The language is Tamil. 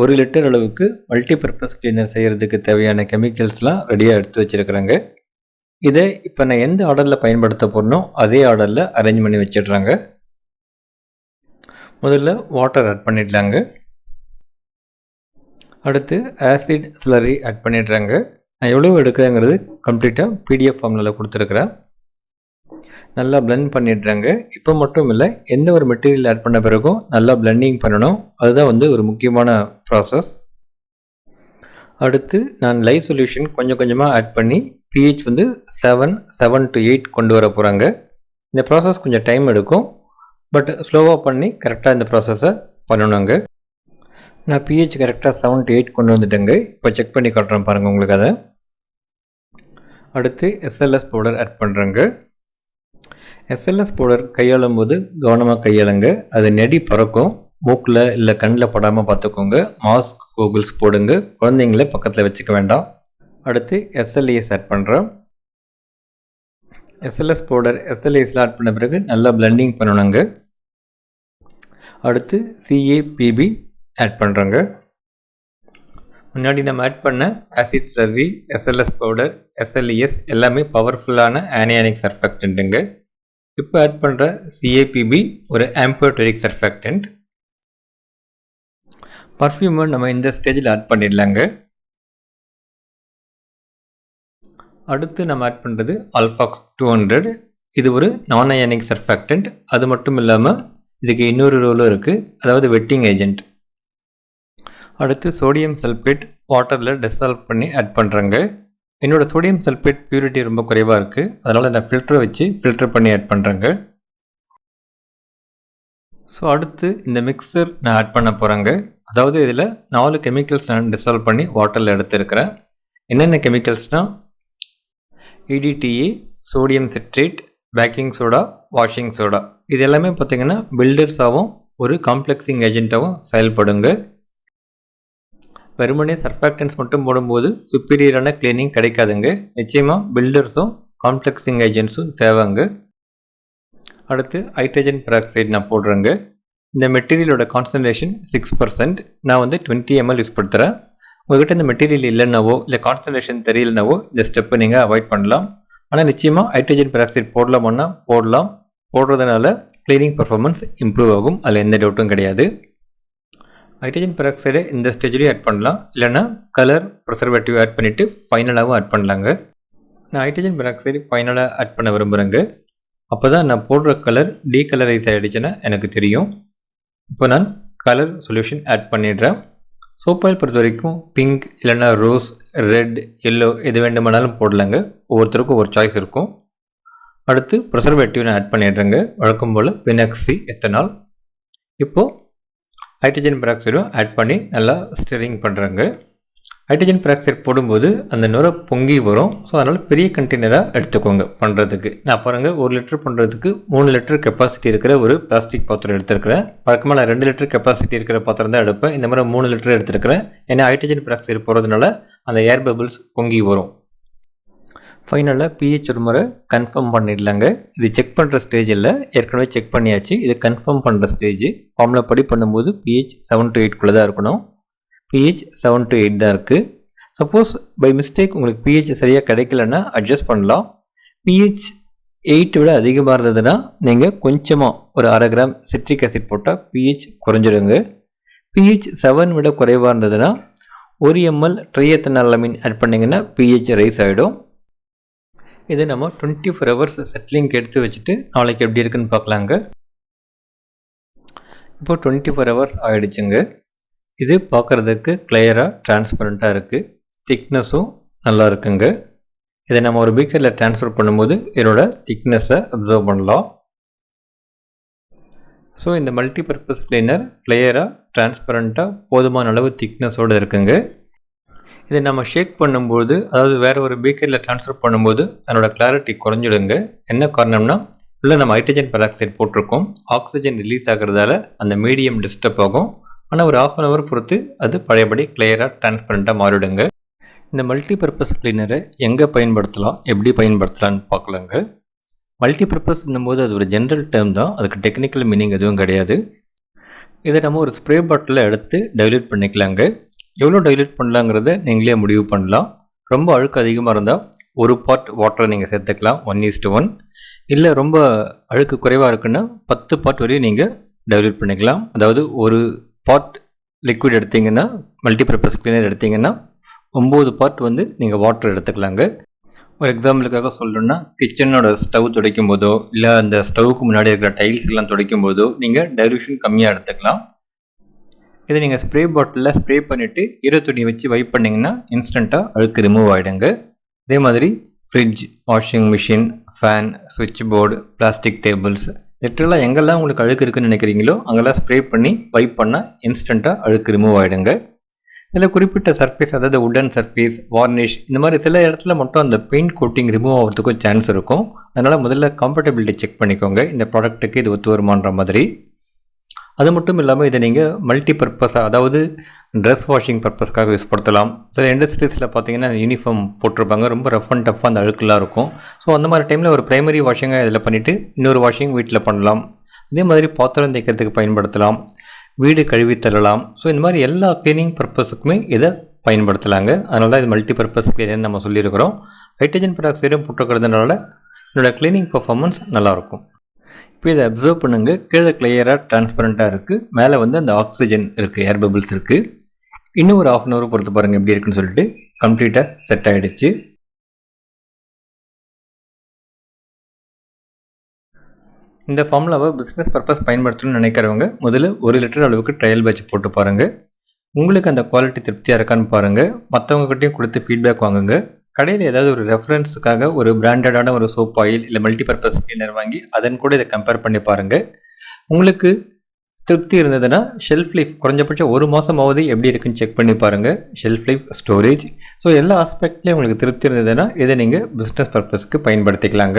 ஒரு லிட்டர் அளவுக்கு மல்டிபர்பஸ் கிளீனர் செய்கிறதுக்கு தேவையான கெமிக்கல்ஸ்லாம் ரெடியாக எடுத்து வச்சுருக்குறாங்க. இதை இப்போ நான் எந்த ஆர்டரில் பயன்படுத்த போகிறனோ அதே ஆர்டரில் அரேஞ்ச் பண்ணி வச்சிடுறாங்க. முதல்ல வாட்டர் ஆட் பண்ணிடலாங்க. அடுத்து ஆசிட் ஸ்லரி ஆட் பண்ணிடுறாங்க. நான் எவ்வளோ எடுக்கிறேங்கிறது கம்ப்ளீட்டாக பிடிஎஃப் ஃபார்மில் கொடுத்துருக்குறேன். நல்லா பிளெண்ட் பண்ணிடுறாங்க. இப்போ மட்டும் இல்லை எந்த ஒரு மெட்டீரியல் ஆட் பண்ண பிறகும் நல்லா பிளெண்டிங் பண்ணணும். அதுதான் வந்து ஒரு முக்கியமான ப்ராசஸ் அடுத்து நான் லைவ் சொல்யூஷன் கொஞ்சம் கொஞ்சமாக ஆட் பண்ணி பிஹெச் வந்து செவன் செவன் டு எயிட் கொண்டு வர போகிறாங்க இந்த ப்ராசஸ் கொஞ்சம் டைம் எடுக்கும். பட் ஸ்லோவாக பண்ணி கரெக்டாக இந்த ப்ராசஸை பண்ணணுங்க. நான் பிஹெச் கரெக்டாக செவன் டு எயிட் கொண்டு வந்துட்டேங்க. இப்போ செக் பண்ணி காட்டுறேன் பாருங்கள் உங்களுக்கு அதை. அடுத்து எஸ்எல்எஸ் பவுடர் ஆட் பண்ணுறேங்க எஸ்எல்எஸ் பவுடர் கையாளும் போது கவனமாக கையாளுங்க. அது நெடி பறக்கும். மூக்கில் இல்லை கண்ணில் படாமல் பார்த்துக்கோங்க மாஸ்க் கூகுள்ஸ் போடுங்க. குழந்தைங்கள பக்கத்தில் வச்சுக்க வேண்டாம். அடுத்து எஸ்எல்ஏஎஸ் ஆட் பண்ணுறோம் எஸ்எல்எஸ் பவுடர் எஸ்எல்ஏஸில் ஆட் பண்ண பிறகு நல்லா பிளெண்டிங் பண்ணணுங்க. அடுத்து சிஏபிபி ஆட் பண்ணுறோங்க முன்னாடி நம்ம ஆட் பண்ண acid slurry SLS powder SLES எல்லாமே பவர்ஃபுல்லான ஆனியானிக் சர்ஃபெக்டன்ட்டுங்க இப்போ ஆட் பண்ணுற சிஏபிபி ஒரு ஆம்போட்டரிக் சர்ஃபெக்டன்ட் பர்ஃப்யூமை நம்ம இந்த ஸ்டேஜில் ஆட் பண்ணிடலாங்க. அடுத்து நம்ம ஆட் பண்ணுறது அல்ஃபாக்ஸ் டூ ஹண்ட்ரட் இது ஒரு நான் அயனிக் சர்ஃபேக்டன்ட் அது மட்டும் இல்லாமல் இதுக்கு இன்னொரு ரோலும் இருக்குது அதாவது வெட்டிங் ஏஜென்ட் அடுத்து சோடியம் சல்பேட் வாட்டரில் டிசால்வ் பண்ணி ஆட் பண்ணுறேங்க என்னோடய சோடியம் சல்ஃபேட் பியூரிட்டி ரொம்ப குறைவாக இருக்குது அதனால் நான் ஃபில்டரை வச்சு ஃபில்டர் பண்ணி ஆட் பண்ணுறேங்க ஸோ அடுத்து இந்த மிக்சர் நான் ஆட் பண்ண போகிறேங்க அதாவது இதில் நாலு கெமிக்கல்ஸ் நான் டிசால்வ் பண்ணி வாட்டரில் எடுத்துருக்கிறேன். என்னென்ன கெமிக்கல்ஸ்னால் EDTA sodium citrate baking soda washing soda இது எல்லாமே பார்த்திங்கன்னா பில்டர்ஸாகவும் ஒரு காம்ப்ளெக்ஸிங் ஏஜென்ட்டாகவும் செயல்படுங்க. வெறுமனே சர்ஃபாக்டன்ஸ் மட்டும் போடும்போது சுப்பீரியரான கிளீனிங் கிடைக்காதுங்க. நிச்சயமாக பில்டர்ஸும் காம்ப்ளெக்ஸிங் ஏஜென்ட்ஸும் தேவைங்க. அடுத்து ஹைட்ரஜன் பெராக்சைடு நான் போடுறேங்க. இந்த மெட்டீரியலோட கான்சன்ட்ரேஷன் சிக்ஸ் பர்சன்ட் நான் வந்து டுவெண்ட்டி எம்எல் யூஸ் படுத்துகிறேன் உங்கள்கிட்ட இந்த மெட்டீரியல் இல்லைன்னாவோ இல்லை கான்சன்ட்ரேஷன் தெரியலனாவோ இந்த ஸ்டெப்பை நீங்கள் அவாய்ட் பண்ணலாம். ஆனால் நிச்சயமாக ஹைட்ரஜன் பெராக்சைடு போடலாமன்னா போடலாம். போடுறதுனால க்ளீனிங் பர்ஃபார்மன்ஸ் இம்ப்ரூவ் ஆகும். அதில் எந்த டவுட்டும் கிடையாது. ஹைட்ரஜன் பெராக்சைடை இந்த ஸ்டேஜ்லேயும் ஆட் பண்ணலாம். இல்லைனா கலர் ப்ரிசர்வேட்டிவ் ஆட் பண்ணிவிட்டு ஃபைனலாகவும் ஆட் பண்ணலாங்க. நான் ஹைட்ரஜன் பெராக்சைடு ஃபைனலாக ஆட் பண்ண விரும்புகிறேங்க அப்போ தான் நான் போடுற கலர் டீ கலரைஸ் ஆகிடுச்சுன்னா எனக்கு தெரியும். இப்போ நான் கலர் சொல்யூஷன் ஆட் பண்ணிடுறேன். சோப்பாயில் பொறுத்த வரைக்கும் பிங்க் இல்லைன்னா ரோஸ் ரெட் எல்லோ எது வேண்டுமானாலும் போடலாங்க. ஒவ்வொருத்தருக்கும் ஒரு சாய்ஸ் இருக்கும். அடுத்து ப்ரிசர்வேட்டிவ் நான் ஆட் பண்ணிடுறேங்க. வழக்கம் போல் வினக்சி எத்தனால் இப்போது ஹைட்ரஜன் பெராக்சைடும் ஆட் பண்ணி நல்லா ஸ்டிரிங் பண்ணுறாங்க ஹைட்ரஜன் பெராக்சைடு போடும்போது அந்த நுரை பொங்கி வரும். ஸோ அதனால் பெரிய கண்டெய்னராக எடுத்துக்கோங்க பண்ணுறதுக்கு நான் பாருங்கள் ஒரு லிட்டர் பண்ணுறதுக்கு மூணு லிட்டர் கெப்பாசிட்டி இருக்கிற ஒரு பிளாஸ்டிக் பாத்திரம் எடுத்துருக்கிறேன். வழக்கமாக நான் ரெண்டு லிட்டர் கெப்பாசிட்டி இருக்கிற பாத்திரம் தான் எடுப்பேன். இந்த மாதிரி மூணு லிட்டர் எடுத்துருக்கிறேன். ஏன்னா ஹைட்ரஜன் பெராக்சைடு போகிறதுனால அந்த ஏர் பபிள்ஸ் பொங்கி வரும். ஃபைனலாக பிஹெச் ஒரு முறை கன்ஃபார்ம் பண்ணிடலாங்க. இது செக் பண்ணுற ஸ்டேஜ் இல்லை. ஏற்கனவே செக் பண்ணியாச்சு. இது கன்ஃபார்ம் பண்ணுற ஸ்டேஜ் ஃபார்முலா படி பண்ணும்போது பிஹெச் செவன் டு எயிட்குள்ளே தான் இருக்கணும். பிஹெச் செவன் டு எயிட் தான் இருக்குது சப்போஸ் பை மிஸ்டேக் உங்களுக்கு பிஹெச் சரியாக கிடைக்கலன்னா அட்ஜஸ்ட் பண்ணலாம். பிஹெச் எயிட் விட அதிகமாக இருந்ததுன்னா நீங்கள் கொஞ்சமாக ஒரு அரை கிராம் சிட்ரிக் அசிட் போட்டால் பிஹெச் குறைஞ்சிடுங்க பிஹெச் செவன் விட குறைவாக இருந்ததுன்னா ஒரு எம்எல் ட்ரையத்தனாலமின் ஆட் பண்ணிங்கன்னா பிஹெச் ரைஸ் ஆகிடும் இதை நம்ம டுவெண்ட்டி ஃபோர் ஹவர்ஸ் செட்டிலிங் எடுத்து வச்சுட்டு நாளைக்கு எப்படி இருக்குன்னு பார்க்கலாங்க. இப்போ டுவெண்ட்டி ஃபோர் ஹவர்ஸ் ஆகிடுச்சுங்க இது பார்க்குறதுக்கு கிளியராக டிரான்ஸ்பரண்ட்டாக இருக்குது திக்னஸும் நல்லா இருக்குங்க. இதை நம்ம ஒரு பீக்கரில் ட்ரான்ஸ்ஃபர் பண்ணும்போது இதோட திக்னஸை அப்சர்வ் பண்ணலாம். ஸோ இந்த மல்டிபர்பஸ் கிளீனர் கிளியராக டிரான்ஸ்பரண்ட்டாக போதுமான அளவு திக்னஸோடு இருக்குங்க. இதை நம்ம ஷேக் பண்ணும்போது அதாவது வேறு ஒரு பீக்கரில் ட்ரான்ஸ்ஃபர் பண்ணும்போது அதனோட கிளாரிட்டி குறைஞ்சிடுங்க. என்ன காரணம்னா உள்ளே நம்ம ஹைட்ரஜன் பெராக்சைடு போட்டிருக்கோம். ஆக்சிஜன் ரிலீஸ் ஆகிறதால அந்த மீடியம் டிஸ்டர்ப் ஆகும். ஆனால் ஒரு ஆஃப் அன் ஹவர் பொறுத்து அது பழையபடி கிளியராக டிரான்ஸ்பரண்ட்டாக மாறிடுங்க. இந்த மல்டிபர்பஸ் கிளீனரை எங்கே பயன்படுத்தலாம் எப்படி பயன்படுத்தலாம்னு பார்க்கலாங்க. மல்டிபர்பஸ்ன்னும் போது அது ஒரு ஜென்ரல் டேர்ம் தான். அதுக்கு டெக்னிக்கல் மீனிங் எதுவும் கிடையாது. இதை நம்ம ஒரு ஸ்ப்ரே பாட்டிலில் எடுத்து டைல்யூட் பண்ணிக்கலாங்க. எவ்வளோ டைல்யூட் பண்ணலாங்கிறத நீங்களே முடிவு பண்ணலாம். ரொம்ப அழுக்கு அதிகமாக இருந்தால் ஒரு பார்ட் வாட்டரை நீங்கள் சேர்த்துக்கலாம். ஒன் ஈஸ்ட் ஒன் இல்லை ரொம்ப அழுக்கு குறைவாக இருக்குன்னா பத்து பார்ட் வரையும் நீங்கள் டைலூட் பண்ணிக்கலாம். அதாவது ஒரு பார்ட் லிக்விட் எடுத்தீங்கன்னா மல்டிபர்பஸ் கிளீனர் எடுத்தீங்கன்னா ஒம்பது பார்ட் வந்து நீங்கள் வாட்டர் எடுத்துக்கலாங்க. ஒரு எக்ஸாம்பிளுக்காக சொல்லணும்னா கிச்சனோட ஸ்டவ் துடைக்கும் போதோ இல்லை அந்த ஸ்டவ்வுக்கு முன்னாடி இருக்கிற டைல்ஸ் எல்லாம் துடைக்கும் போதோ நீங்கள் டைலூஷன் கம்மியாக எடுத்துக்கலாம். இதை நீங்கள் ஸ்ப்ரே பாட்டிலில் ஸ்ப்ரே பண்ணிவிட்டு ஈர துணி வச்சு வைப் பண்ணிங்கன்னா இன்ஸ்டண்ட்டாக அழுக்கு ரிமூவ் ஆகிடுங்க அதே மாதிரி ஃப்ரிட்ஜ் வாஷிங் மிஷின் ஃபேன் சுவிட்ச் போர்டு பிளாஸ்டிக் டேபிள்ஸ் லிட்டரலாக எங்கெல்லாம் உங்களுக்கு அழுக்கு இருக்குன்னு நினைக்கிறீங்களோ அங்கெல்லாம் ஸ்ப்ரே பண்ணி வைப் பண்ணால் இன்ஸ்டண்ட்டாக அழுக்கு ரிமூவ் ஆகிடுங்க இதில் குறிப்பிட்ட சர்ஃபேஸ் அதாவது உடன் சர்ஃபேஸ் வார்னிஷ் இந்த மாதிரி சில இடத்துல மட்டும் அந்த பெயிண்ட் கோட்டிங் ரிமூவ் ஆகிறதுக்கும் சான்ஸ் இருக்கும். அதனால் முதல்ல கம்ஃபர்டபிலிட்டி செக் பண்ணிக்கோங்க. இந்த ப்ராடக்ட்டுக்கு இது ஒத்து வருமான்ற மாதிரி. அது மட்டும் இல்லாமல் இதை நீங்கள் மல்டி பர்பஸாக அதாவது ட்ரெஸ் வாஷிங் பர்பஸ்க்காக யூஸ் படுத்தலாம். சில இண்டஸ்ட்ரீஸில் பார்த்தீங்கன்னா யூனிஃபார்ம் போட்டிருப்பாங்க. ரொம்ப ரஃப் அண்ட் டஃப் அந்த அழுக்கெல்லாம் இருக்கும். ஸோ அந்த மாதிரி டைமில் ஒரு ப்ரைமரி வாஷிங்காக இதில் பண்ணிவிட்டு இன்னொரு வாஷிங் வீட்டில் பண்ணலாம். அதே மாதிரி பாத்திரம் தேய்க்கிறதுக்கு பயன்படுத்தலாம். வீடு கழுவி தள்ளலாம். ஸோ இந்த மாதிரி எல்லா க்ளீனிங் பர்பஸுக்குமே இதை பயன்படுத்தலாங்க. அதனால தான் இது மல்டி பர்பஸ் க்ளீனர் நம்ம சொல்லியிருக்கிறோம். ஹைட்ரஜன் பெராக்சைடும் போட்டுக்கிறதுனால என்னோடய க்ளீனிங் பர்ஃபார்மன்ஸ் நல்லாயிருக்கும் இப்போ இதை அப்சர்வ் பண்ணுங்க. கீழே கிளியராக டிரான்ஸ்பரண்ட்டாக இருக்குது மேலே வந்து அந்த ஆக்சிஜன் இருக்குது ஏர் பபிள்ஸ் இருக்குது இன்னும் ஒரு ஆஃப் அன் ஹவர் பொறுத்து பாருங்கள் எப்படி இருக்குன்னு சொல்லிட்டு. கம்ப்ளீட்டாக செட் ஆகிடுச்சு இந்த ஃபார்முலாவை பிஸ்னஸ் பர்பஸ் பயன்படுத்தணும்னு நினைக்கிறவங்க முதல்ல ஒரு லிட்டர் அளவுக்கு ட்ரையல் பேட்ச் போட்டு பாருங்கள் உங்களுக்கு அந்த குவாலிட்டி திருப்தியாக இருக்கான்னு பாருங்கள் மற்றவங்ககிட்டையும் கொடுத்து ஃபீட்பேக் வாங்குங்க. கடையில் ஏதாவது ஒரு ரெஃபரன்ஸுக்காக ஒரு பிராண்டடான ஒரு சோப் ஆயில் இல்லை மல்டிபர்பஸ் கிளீனர் வாங்கி அதன் கூட இதை கம்பேர் பண்ணி பாருங்கள் உங்களுக்கு திருப்தி இருந்ததுன்னா ஷெல்ஃப் லைஃப் குறைஞ்சபட்சம் ஒரு மாதமாவது எப்படி இருக்குன்னு செக் பண்ணி பாருங்கள் ஷெல்ஃப் லைஃப் ஸ்டோரேஜ் ஸோ எல்லா ஆஸ்பெக்ட்லேயும் உங்களுக்கு திருப்தி இருந்ததுன்னா இதை நீங்கள் பிஸ்னஸ் பர்பஸ்க்கு பயன்படுத்திக்கலாங்க.